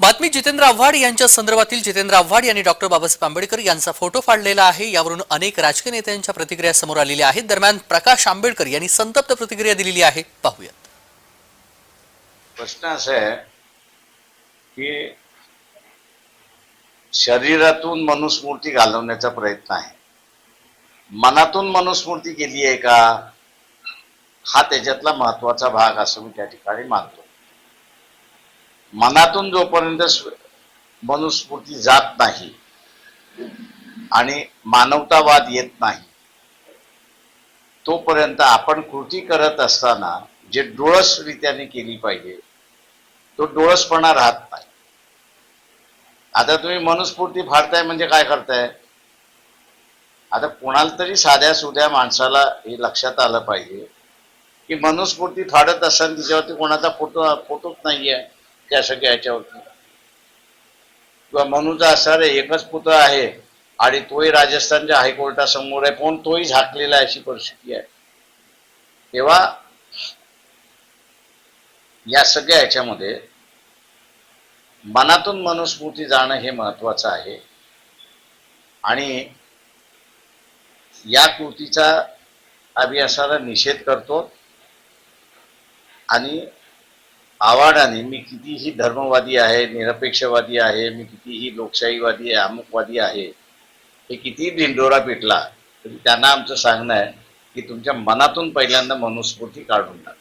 बातमी जितेंद्र आव्हाड यांच्या संदर्भातील. जितेंद्र आव्हाड यांनी डॉक्टर बाबासाहेब आंबेडकर यांचा फोटो फाडलेला आहे. यावरून अनेक राजकीय नेत्यांच्या प्रतिक्रिया समोर आलेल्या आहेत. दरम्यान प्रकाश आंबेडकर यांनी संतप्त प्रतिक्रिया दिलेली आहे. पाहूयात. प्रश्न असा आहे की शरीरातून मनुस्मृती घालवण्याचा प्रयत्न आहे. मनातून मनुस्मृती केली आहे का? हा त्याच्यातला महत्त्वाचा भाग असं मी त्या ठिकाणी मानतो. मनातून जोपर्यंत मनुस्फूर्ती जात नाही आणि मानवतावाद येत नाही तोपर्यंत आपण कृती करत असताना जे डोळसरित्याने केली पाहिजे तो डोळसपणा राहत नाही. आता तुम्ही मनुस्फूर्ती फाडताय म्हणजे काय करताय? आता कोणाला तरी साध्या सुध्या माणसाला हे लक्षात आलं पाहिजे की मनुस्फूर्ती फाडत असताना तिच्यावरती कोणाचा फोटो फोटोच नाहीये. त्या सगळ्या याच्यावरती. किंवा मनुचा असणारे एकच पुत्र आहे आणि तोही राजस्थानच्या हायकोर्टासमोर आहे पण तोही झाकलेला अशी परिस्थिती आहे. तेव्हा या सगळ्या ह्याच्यामध्ये मनातून मनुस्मृती जाणं हे महत्वाचं आहे. आणि या कृतीचा आम्ही असाला निषेध करतो आणि आव्हानाने मी कितीही धर्मवादी आहे निरपेक्षवादी आहे मी कितीही लोकशाहीवादी आहे अमुकवादी आहे हे कितीही दिंडोरा पिटला तरी त्यांना आमचं सांगणं आहे की तुमच्या मनातून पहिल्यांदा मनुस्फूर्ती काढून टाका.